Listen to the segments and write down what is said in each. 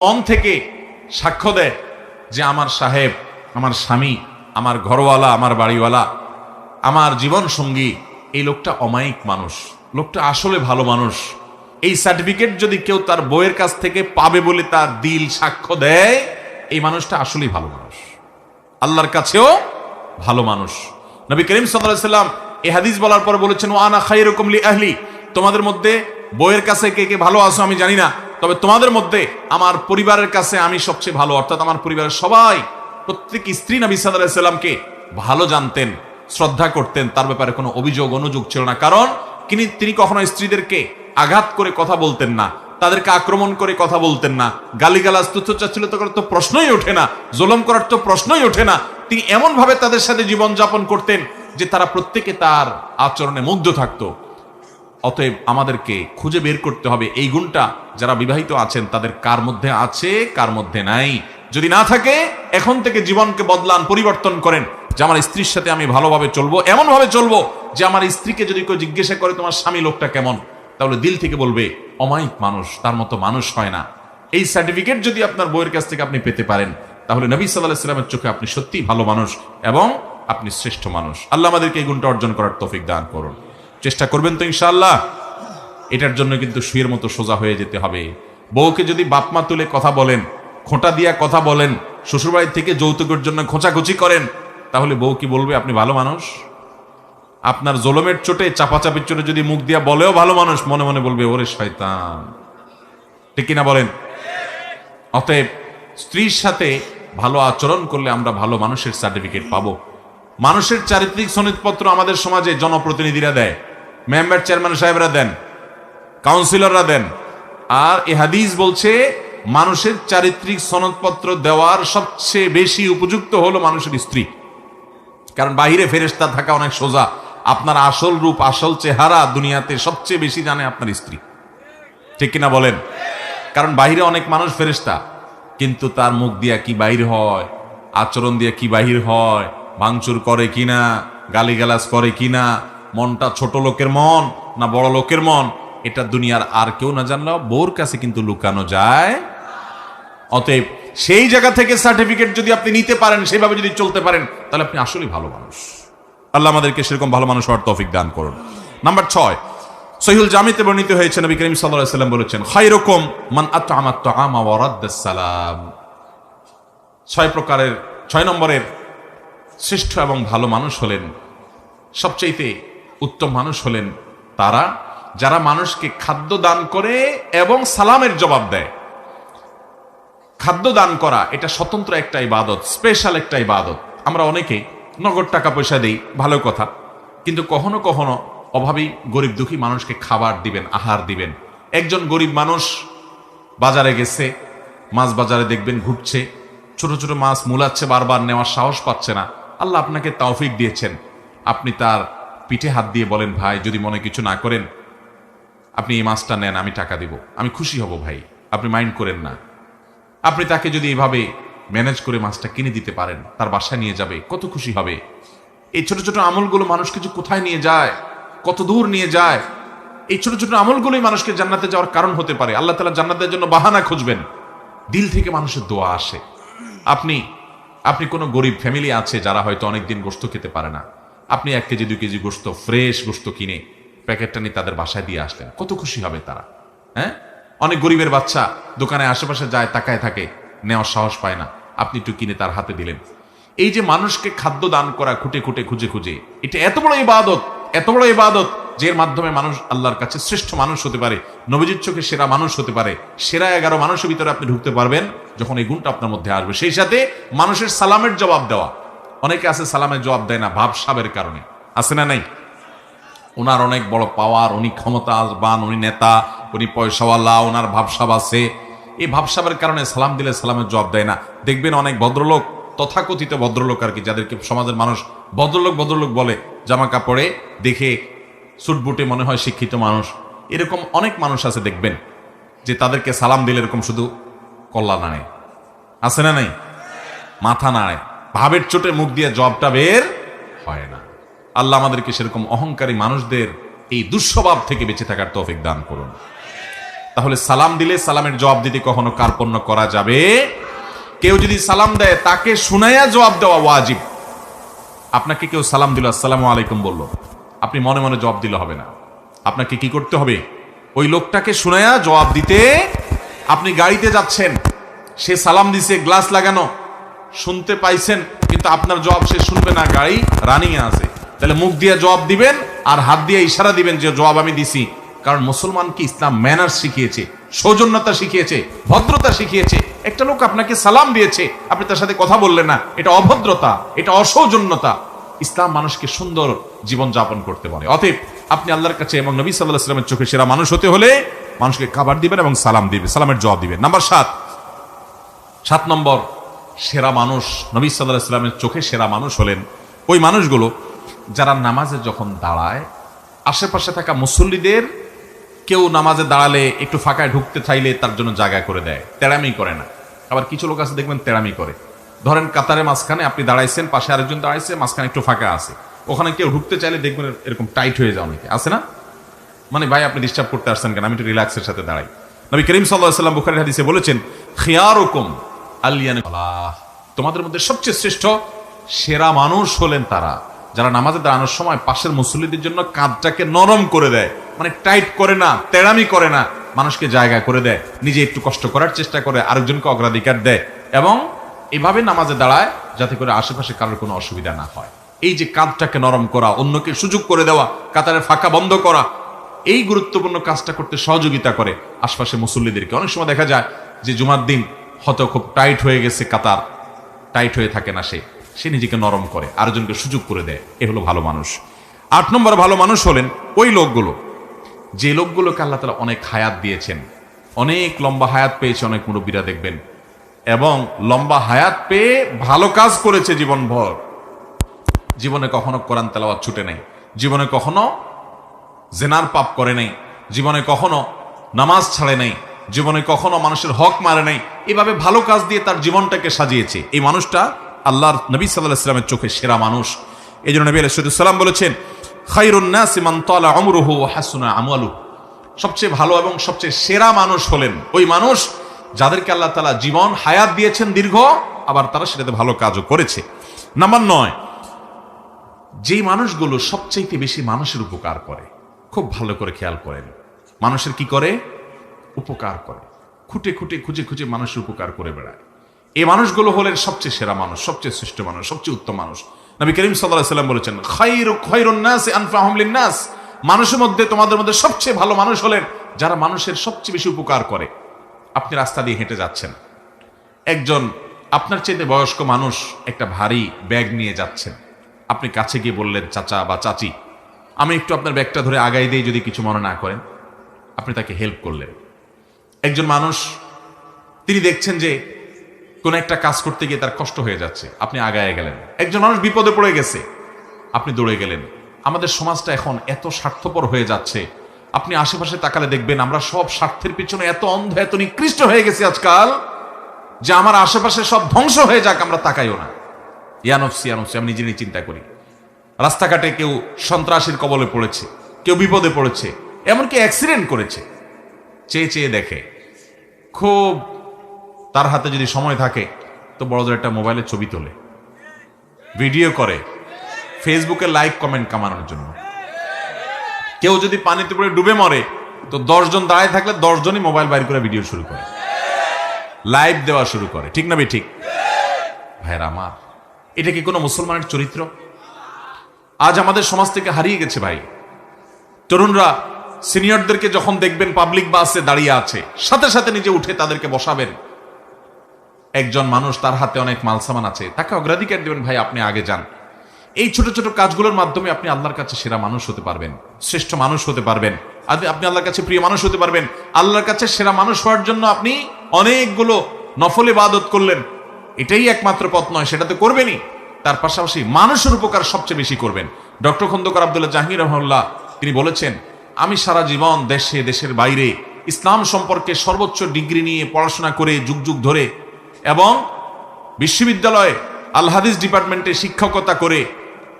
মন থেকে সাক্ষ্য দেয় যে আমার সাহেব, আমার স্বামী, আমার ঘরওয়ালা, আমার বাড়িওয়ালা, আমার জীবন সঙ্গী এই লোকটা অমায়িক মানুষ, লোকটা আসলে ভালো মানুষ। এই সার্টিফিকেট যদি কেউ তার বইয়ের কাছ থেকে পাবে বলে তার দিল, সাক্ষ্য দেয়, এই মানুষটা আসলেই ভালো মানুষ। আল্লাহর কাছেও ভালো মানুষ। নবী করিম সাল্লাম এই হাদিস বলার পর বলেছেন ও আনা খাই রকম লি আহলি। তোমাদের মধ্যে বইয়ের কাছে কে কে ভালো আছো আমি জানি না। তবে তোমাদের মধ্যে আমার পরিবারের কাছে আমি সবচেয়ে ভালো, অর্থাৎ আমার পরিবারের সবাই, প্রত্যেক স্ত্রী নবী সাল্লামকে ভালো জানতেন, শ্রদ্ধা করতেন, তার ব্যাপারে কোনো অভিযোগ, অনুযোগ ছিল না। কারণ তিনি তিনি কখনো স্ত্রীদেরকে আঘাত করে কথা বলতেন না, তাদেরকে আক্রমণ করে কথা বলতেন না, গালিগালাজ তুচ্ছাচ্ছিলতা করার তো প্রশ্নই ওঠে না, জোলম করার তো প্রশ্নই ওঠে না। তিনি এমনভাবে তাদের সাথে জীবনযাপন করতেন যে তারা প্রত্যেকে তার আচরণে মুগ্ধ থাকতো। অতএব আমাদেরকে খুঁজে বের করতে হবে এই গুণটা। যারা বিবাহিত আছেন, তাদের কার মধ্যে আছে, কার মধ্যে নাই? যদি না থাকে, এখন থেকে জীবনকে বদলান, পরিবর্তন করেন। যে আমার স্ত্রীর সাথে আমি ভালোভাবে চলবো, এমনভাবে চলবো যে আমার স্ত্রীকে যদি কেউ জিজ্ঞাসা করে, তোমার স্বামী লোকটা কেমন? তাহলে দিল থেকে বলবে, অমায়িক মানুষ, তার মতো মানুষ হয় না। এই সার্টিফিকেট যদি আপনার বইয়ের কাছ থেকে আপনি পেতে পারেন, তাহলে নবী সাল্লাহ সাল্লামের চোখে আপনি সত্যিই ভালো মানুষ এবং আপনি শ্রেষ্ঠ মানুষ। আল্লাহ আমাদেরকে এই গুণটা অর্জন করার তৌফিক দান করুন। চেষ্টা করবেন তো ইনশাল্লাহ এটার জন্য কিন্তু শুয়ের মতো সোজা হয়ে যেতে হবে। বউকে যদি বাপমা তুলে কথা বলেন, খোঁটা দিয়া কথা বলেন, শ্বশুরবাড়ি থেকে যৌতুকের জন্য খোঁচাখুচি করেন, তাহলে বউ কি বলবে, আপনি ভালো মানুষ? আপনার জোলমের চোটে, চাপাচাপির চোটে যদি মুখ দিয়া বলেও ভালো মানুষ, মনে মনে বলবে, ওরে শয়তান। ঠিক কিনা বলেন? অতএব স্ত্রীর সাথে ভালো আচরণ করলে আমরা ভালো মানুষের সার্টিফিকেট পাবো। মানুষের চারিত্রিক সনদপত্র আমাদের সমাজে জনপ্রতিনিধিরা দেয়। মেম্বার চেয়ারম্যান সাহেবরা দেন, কাউন্সিলররা দেন। আর এ হাদিস বলছে, মানুষের চারিত্রিক সনদপত্র দেওয়ার সবচেয়ে বেশি উপযুক্ত হলো মানুষের স্ত্রী। কারণ বাহিরে ফেরেস্তা থাকা অনেক সোজা। আপনার আসল রূপ, আসল চেহারা দুনিয়াতে সবচেয়ে বেশি জানে আপনার স্ত্রী। ঠিক কিনা বলেন? কারণ বাহিরে অনেক মানুষ ফেরেস্তা কিন্তু তার মুখ দিয়া কি বাহির হয়? আচরণ দিয়া কি বাহির হয়? ভাঙচুর করে কিনা? গালিগালাজ করে কিনা? মনটা ছোট লোকের মন না বড় লোকের মন? এটা দুনিয়ার আর কেউ না জানলেও বউর কাছে কিন্তু লুকানো যায়। অতএব সেই জায়গা থেকে সার্টিফিকেট যদি আপনি নিতে পারেন, সেভাবে যদি চলতে পারেন, তাহলে আপনি আসলেই ভালো মানুষ। আল্লাহ আমাদেরকে সেরকম ভালো মানুষ হওয়ার তৌফিক দান করুন। নাম্বার ছয় সহিউল জামিতে বর্ণিত হয়েছে, নবী করিম সাল্লাম বলেছেন, খায়রুকুম মান সালাম। ছয় প্রকারের, ছয় নম্বরের শ্রেষ্ঠ এবং ভালো মানুষ হলেন সবচাইতে উত্তম মানুষ হলেন তারা, যারা মানুষকে খাদ্য দান করে এবং সালামের জবাব দেয়। খাদ্য দান করা, এটা স্বতন্ত্র একটা ইবাদত স্পেশাল একটা ইবাদত। আমরা অনেকে নগদ টাকা পয়সা দেই, ভালো কথা, কিন্তু কখনো কখনো অভাবী, গরিব দুঃখী মানুষকে খাবার দিবেন, আহার দিবেন। একজন গরিব মানুষ বাজারে গেছে, মাছ বাজারে দেখবেন ঘুরছে, ছোট ছোট মাছ মুলাচ্ছে, বারবার নেওয়ার সাহস পাচ্ছে না। আল্লাহ আপনাকে তৌফিক দিয়েছেন। আপনি তার পিঠে হাত দিয়ে বলেন, ভাই, যদি মনে কিছু না করেন, আপনি এই মাছটা নেন, আমি টাকা দিব। আমি খুশি হব, ভাই। আপনি মাইন্ড করেন না। আপনি তাকে যদি এভাবে ম্যানেজ করে মাছটা কিনে দিতে পারেন, তার বাসায় নিয়ে যাবে, কত খুশি হবে। এই ছোট ছোট আমলগুলো মানুষ কিছু কোথায় নিয়ে যায়? কত দূর নিয়ে যায়? এই ছোট ছোট আমলগুলোই মানুষকে জান্নাতে যাওয়ার কারণ হতে পারে। আল্লাহ তালা জান্নাতের জন্য বাহানা খুঁজবেন। দিল থেকে মানুষের দোয়া আসে। আপনি আপনি কোনো গরিব ফ্যামিলি আছে যারা হয়তো অনেকদিন গোস্ত খেতে পারে না। আপনি এক কেজি, দুই কেজি গোস্ত ফ্রেশ গোস্ত কিনে প্যাকেটটা নিয়ে তাদের বাসায় দিয়ে আসলেন। কত খুশি হবে তারা হ্যাঁ? অনেক গরিবের বাচ্চা দোকানে আশেপাশে যায়, তাকায় থাকে, নেওয়ার সাহস পায় না। আপনি একটু কিনে তার হাতে দিলেন। এই যে মানুষকে খাদ্য দান করা খুঁটে খুঁটে খুঁজে খুঁজে, এটা এত বড় ইবাদত, এত বড় ইবাদত যে এর মাধ্যমে মানুষ আল্লাহর কাছে শ্রেষ্ঠ মানুষ হতে পারে নবজিৎ চোখে সেরা মানুষ হতে পারে, সেরা এগারো মানুষের ভিতরে আপনি ঢুকতে পারবেন যখন এই গুণটা আপনার মধ্যে আসবে। সেই সাথে মানুষের সালামের জবাব দেওয়া অনেকে আছে সালামের জবাব দেয় না ভাবসাবের কারণে। আছে না নাই? ওনার অনেক বড় পাওয়ার উনি ক্ষমতাবান, উনি নেতা, উনি পয়সাওয়ালা ওনার ভাবসাব আছে। এই ভাবসাবের কারণে সালাম দিলে সালামের জবাব দেয় না। দেখবেন অনেক ভদ্রলোক, তথাকথিত ভদ্রলোক আর কি, যাদেরকে সমাজের মানুষ ভদ্রলোক ভদ্রলোক বলে, জামা কাপড়ে দেখে সুটবুটে মনে হয় শিক্ষিত মানুষ। এরকম অনেক মানুষ আছে দেখবেন, যে তাদেরকে সালাম দিলে এরকম শুধু কল্লা নাড়ে আছে না নাই? মাথা নাড়ে। ভাবের চোটে মুখ দিয়ে জবটা বের হয় না। আল্লাহ আমাদেরকে সেরকম অহংকারী মানুষদের এই দুঃস্বভাব থেকে বেঁচে থাকার তৌফিক দান করুন। তাহলে সালাম দিলে সালামের জবাব দিতে কখনো কার্পণ্য করা যাবে? কেউ যদি সালাম দেয়, তাকে শুনাইয়া জবাব দেওয়া ওয়াজিব। আপনাকে কেউ সালাম দিল, আসসালামু আলাইকুম বলল। আপনি মনে মনে জবাব দিলে হবে না। আপনাকে কি করতে হবে? ওই লোকটাকে শুনাইয়া জবাব দিতে। আপনি গাড়িতে যাচ্ছেন, সে সালাম দিছে, গ্লাস লাগানো। শুনতে পাইছেন, কিন্তু আপনার জবাব সে শুনবে না, গাড়ি রানিং আছে। তাহলে মুখ দিয়ে জবাব দিবেন আর হাত দিয়ে ইশারা দিবেন যে জবাব আমি দিছি। কারণ মুসলমানকে ইসলাম ম্যানার শিখিয়েছে, সৌজন্যতা শিখিয়েছে, ভদ্রতা শিখিয়েছে। একটা লোক আপনাকে সালাম দিয়েছে, আপনি তার সাথে কথা বললেন না, এটা অভদ্রতা, এটা অসৌজন্যতা। ইসলাম মানুষকে সুন্দর জীবন যাপন করতে বলে। অতএব আপনি আল্লাহর কাছে এবং নবী সাল্লাহ সাল্লামের চোখে সেরা মানুষ হতে হলে মানুষকে খাবার দিবেন এবং সালাম দিবেন, সালামের জবাব দিবেন। নাম্বার সাত সাত নম্বর সেরা মানুষ, নবী সাল্লাহ সাল্লামের চোখে সেরা মানুষ হলেন ওই মানুষগুলো যারা নামাজে যখন দাঁড়ায়, আশেপাশে থাকা মুসল্লিদের কেউ নামাজে দাঁড়ালে একটু ফাঁকায় ঢুকতে চাইলে তার জন্য জায়গা করে দেয়, তেড়ামি করে না। আবার কিছু লোক আছে দেখবেন তেড়ামি করে। ধরেন কাতারে মাঝখানে আপনি দাঁড়াইছেন, পাশে আরেকজন দাঁড়াইছে, মাঝখানে একটু ফাঁকা আছে। ওখানে কেউ ঢুকতে চাইলে দেখবেন এরকম টাইট হয়ে যায় অনেকে। আছে না? মানে ভাই, আপনি ডিস্টার্ব করতে আসছেন কেন? আমি একটু রিল্যাক্সের সাথে দাঁড়াই। নবী করিম সাল্লাহ সাল্লাম বুখারি হাদিসে বলেছেন, খিয়ারুকুম আলিয়ানে তোমাদের মধ্যে সবচেয়ে শ্রেষ্ঠ সেরা মানুষ হলেন তারা, যারা নামাজে দাঁড়ানোর সময় পাশের মুসল্লিদের জন্য কাঁধটাকে নরম করে দেয় মানে টাইট করে না, তেড়ামি করে না, মানুষকে জায়গা করে দেয়, নিজে একটু কষ্ট করার চেষ্টা করে, আরেকজনকে অগ্রাধিকার দেয় এবং এভাবে নামাজে দাঁড়ায় যাতে করে আশেপাশে কারোর কোনো অসুবিধা না হয়। এই যে কাঁধটাকে নরম করা, অন্যকে সুযোগ করে দেওয়া, কাতারের ফাঁকা বন্ধ করা, এই গুরুত্বপূর্ণ কাজটা করতে সহযোগিতা করে আশপাশে মুসল্লিদেরকে। অনেক সময় দেখা যায় যে জুমার দিন হয়তো খুব টাইট হয়ে গেছে কাতার। টাইট হয়ে থাকে না সে। সে নিজেকে নরম করে, আরেকজনকে সুযোগ করে দেয়। এ হলো ভালো মানুষ। আট নম্বর ভালো মানুষ হলেন ওই লোকগুলো। যে লোকগুলোকে আল্লাহ তালা অনেক হায়াত দিয়েছেন। অনেক লম্বা হায়াত পেয়েছে অনেক মুরব্বীরা দেখবেন। এবং লম্বা হায়াত পেয়ে ভালো কাজ করেছে জীবনভর। জীবনে কখনো কোরআন তেলাওয়াত ছুটে নেই। জীবনে কখনো জেনার পাপ করে নাই। জীবনে কখনো নামাজ ছাড়ে নাই। জীবনে কখনো মানুষের হক মারে নাই। এভাবে ভালো কাজ দিয়ে তার জীবনটাকে সাজিয়েছে। এই মানুষটা আল্লাহর নবী সাল্লাহ ইসলামের চোখে সেরা মানুষ। এই জন্য নবী আলাইসাল্লাম বলেছেন খাইরুন্নাসিমান তলা সবচেয়ে ভালো এবং সবচেয়ে সেরা মানুষ হলেন ওই মানুষ যাদেরকে আল্লাহ তালা জীবন, হায়াত দিয়েছেন দীর্ঘ, আবার তারা সেটাতে ভালো কাজও করেছে। নাম্বার নয়, যেই মানুষগুলো সবচাইতে বেশি মানুষের উপকার করে, খুব ভালো করে খেয়াল করেন। মানুষের কি করে? উপকার করে। খুঁটে খুঁটে খুঁজে খুঁজে মানুষের উপকার করে বেড়ায়। এই মানুষগুলো হলেন সবচেয়ে সেরা মানুষ, সবচেয়ে শ্রেষ্ঠ মানুষ, সবচেয়ে উত্তম মানুষ। নবী করিম সাল্লাম বলেছেন আনফাহমলিন্নাস মানুষের মধ্যে, তোমাদের মধ্যে সবচেয়ে ভালো মানুষ হলেন যারা মানুষের সবচেয়ে বেশি উপকার করে। আপনি রাস্তা দিয়ে হেঁটে যাচ্ছেন। একজন আপনার চেয়ে বয়স্ক মানুষ একটা ভারী ব্যাগ নিয়ে যাচ্ছেন। আপনি কাছে গিয়ে বললেন, চাচা বা চাচি, আমি একটু আপনার ব্যাগটা ধরে আগাই দিয়ে যদি কিছু মনে না করেন। আপনি তাকে হেল্প করলেন। একজন মানুষ, তিনি দেখছেন যে কোন একটা কাজ করতে গিয়ে তার কষ্ট হয়ে যাচ্ছে। আপনি আগায় গেলেন। একজন মানুষ বিপদে পড়ে গেছে। আপনি দৌড়ে গেলেন। আমাদের সমাজটা এখন এত স্বার্থপর হয়ে যাচ্ছে। আপনি আশেপাশে তাকালে দেখবেন আমরা সব স্বার্থের পিছনে এত অন্ধ, এত নিকৃষ্ট হয়ে গেছি আজকাল যে আমার আশেপাশে সব ধ্বংস হয়ে যাক, আমরা তাকাইও না। ইয়ানফসি ইয়ানফসি আমি নিজে নিজে চিন্তা করি। রাস্তাঘাটে কেউ সন্ত্রাসীর কবলে পড়েছে, কেউ বিপদে পড়েছে, এমনকি অ্যাক্সিডেন্ট করেছে। চেয়ে চেয়ে দেখে। খুব তার হাতে যদি সময় থাকে, তো বড়দের একটা মোবাইলে ছবি তোলে। ভিডিও করে। ফেসবুকে লাইক, কমেন্ট কামানোর জন্য। কেউ যদি পানিতে পড়ে ডুবে মরে, তো দশজন দাঁড়ায় থাকলে দশজনই মোবাইল বাইর করে ভিডিও শুরু করে। লাইভ দেওয়া শুরু করে। ঠিক না বে ঠিক ভাইয়ের আমার, এটা কি কোনো মুসলমানের চরিত্র? আজ আমাদের সমাজ থেকে হারিয়ে গেছে ভাই। তরুণরা সিনিয়রদেরকে যখন দেখবেন পাবলিক বাসে দাঁড়িয়ে আছে, সাথে সাথে নিজে উঠে তাদেরকে বসাবেন। একজন মানুষ তার হাতে অনেক মালসামান আছে। তাকে অগ্রাধিকার দেবেন, ভাই, আপনি আগে যান। এই ছোট ছোট কাজগুলোর মাধ্যমে আপনি আল্লাহর কাছে সেরা মানুষ হতে পারবেন, শ্রেষ্ঠ মানুষ হতে পারবেন। আপনি আল্লাহর কাছে প্রিয় মানুষ হতে পারবেন। আল্লাহর কাছে সেরা মানুষ হওয়ার জন্য আপনি অনেকগুলো নফল ইবাদত করলেন। এটাই একমাত্র পথ নয়, সেটা তো করবেনই। তার পাশাপাশি মানুষের উপকার সবচেয়ে বেশি করবেন। ডক্টর খন্দকার আবদুল্লাহ জাহাঙ্গীর রহমল্লাহ তিনি বলেছেন আমি সারা জীবন দেশে, দেশের বাইরে ইসলাম সম্পর্কে সর্বোচ্চ ডিগ্রি নিয়ে পড়াশোনা করে যুগ যুগ ধরে এবং বিশ্ববিদ্যালয়ে আলহাদিস ডিপার্টমেন্টে শিক্ষকতা করে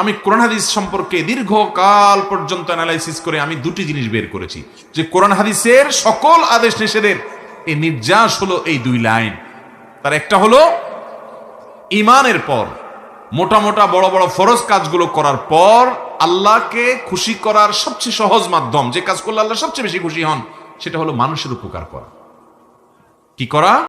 আমি কোরআন হাদিস সম্পর্কে দীর্ঘকাল পর্যন্ত অ্যানালাইসিস করে আমি দুটি জিনিস বের করেছি। যে কোরআন হাদিসের সকল আদেশ নিষেধের এই নির্যাস হলো এই দুই লাইন। তার একটা হলো ইমানের পর, মোটা মোটা বড় বড় ফরজ কাজগুলো করার পর আল্লাহকে খুশি করার সবচেয়ে সহজ মাধ্যম, যে কাজ করলে আল্লাহ সবচেয়ে বেশি খুশি হন, সেটা হলো মানুষের উপকার করা। কি করা?